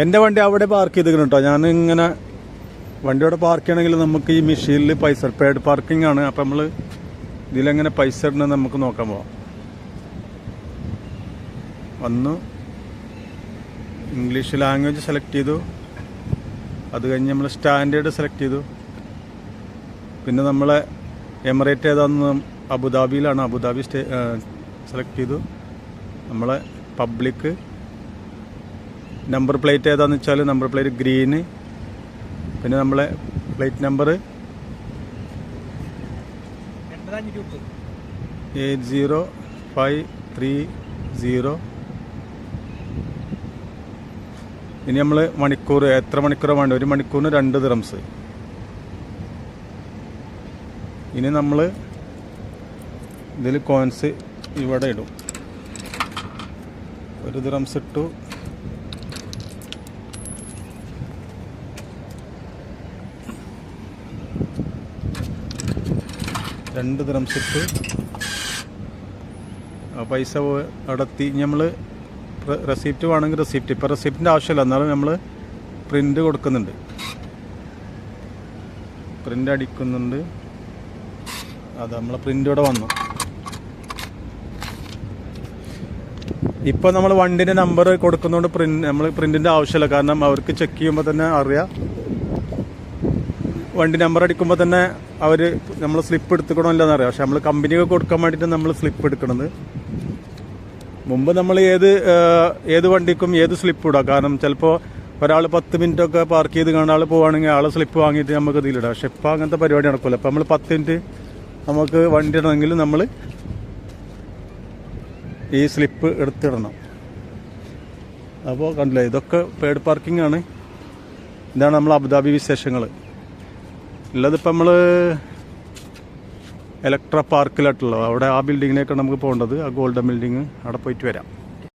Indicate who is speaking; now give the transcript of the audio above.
Speaker 1: എന്റെ വണ്ടി അവിടെ പാർക്ക് ചെയ്തിരിക്കണം കേട്ടോ ഞാൻ ഇങ്ങനെ വണ്ടി അവിടെ പാർക്ക് ചെയ്യണമെങ്കിൽ നമുക്ക് ഈ മെഷീനിൽ പൈസ പേഡ് പാർക്കിംഗ് ആണ്. അപ്പം നമ്മൾ ഇതിലെങ്ങനെ പൈസ ഇടണമെന്ന് നമുക്ക് നോക്കാൻ പോവാം. വന്നു. ഇംഗ്ലീഷ് ലാംഗ്വേജ് സെലക്ട് ചെയ്തു. അത് കഴിഞ്ഞ് നമ്മൾ സ്റ്റാൻഡേർഡ് സെലക്ട് ചെയ്തു. പിന്നെ നമ്മളെ എമിറേറ്റ് ഏതാന്ന് അബുദാബിയിലാണ്. അബുദാബി സ്റ്റേ സെലക്ട് ചെയ്തു. നമ്മളെ പബ്ലിക് നമ്പർ പ്ലേറ്റ് ഏതാന്ന് വെച്ചാൽ നമ്പർ പ്ലേറ്റ് ഗ്രീന് പിന്നെ നമ്മളെ plate number eight zero five three zero ഇനി നമ്മൾ മണിക്കൂർ എത്ര മണിക്കൂറാണ് വേണ്ടത്? ഒരു മണിക്കൂറിന് രണ്ട് ദ്രംസ് ഇനി നമ്മൾ ഇതിൽ കോയിൻസ് ഇവിടെ ഇടും. ഒരു ദ്രംസ് ഇട്ടു. രണ്ട് ആ പൈസ നടത്തി നമ്മൾ റെസിപ്റ്റ് വേണമെങ്കിൽ റെസിപ്റ്റ് ഇപ്പോൾ റെസിപ്റ്റിന്റെ ആവശ്യമില്ല. എന്നാലും നമ്മൾ പ്രിന്റ് കൊടുക്കുന്നുണ്ട്. പ്രിന്റ് അടിക്കുന്നുണ്ട്. അത് നമ്മളെ പ്രിന്റ് ഇവിടെ വന്നു. ഇപ്പോൾ നമ്മൾ വണ്ടിന്റെ നമ്പർ കൊടുക്കുന്നതുകൊണ്ട് പ്രിന്റ് നമ്മൾ പ്രിന്റിന്റെ ആവശ്യമില്ല. കാരണം അവർക്ക് ചെക്ക് ചെയ്യുമ്പോൾ തന്നെ അറിയാം. വണ്ടി നമ്പർ അടിക്കുമ്പോൾ തന്നെ അവർ നമ്മൾ സ്ലിപ്പ് എടുത്തുക്കണമല്ലോ എന്നറിയാം പക്ഷെ നമ്മൾ കമ്പനിക്ക് കൊടുക്കാൻ വേണ്ടിയിട്ട് നമ്മൾ സ്ലിപ്പ് എടുക്കണത്. മുമ്പ് നമ്മൾ ഏത് ഏത് വണ്ടിക്കും ഏത് സ്ലിപ്പ് ഇടാം. കാരണം ചിലപ്പോൾ ഒരാൾ പത്ത് മിനിറ്റ് ഒക്കെ പാർക്ക് ചെയ്ത് കാണാൻ ആൾ പോവുകയാണെങ്കിൽ ആൾ സ്ലിപ്പ് വാങ്ങിയിട്ട് നമുക്ക് ഇതിലിടാം പക്ഷെ ഇപ്പോൾ അങ്ങനത്തെ പരിപാടി നടക്കില്ല അപ്പോൾ നമ്മൾ പത്ത് മിനിറ്റ് നമുക്ക് വണ്ടി ഇടണമെങ്കിൽ നമ്മൾ ഈ സ്ലിപ്പ് എടുത്തിടണം. അപ്പോൾ കണ്ടില്ലേ ഇതൊക്കെ പേഡ് പാർക്കിംഗ് ആണ്. ഇതാണ് നമ്മൾ അബുദാബി വിശേഷങ്ങൾ ഉള്ളതിപ്പോൾ നമ്മൾ ഇലക്ട്ര പാർക്കിലായിട്ടുള്ളത് അവിടെ ആ ബിൽഡിങ്ങിനെയൊക്കെ നമുക്ക് പോകേണ്ടത്. ആ ഗോൾഡൻ ബിൽഡിങ് അവിടെ പോയിട്ട് വരാം.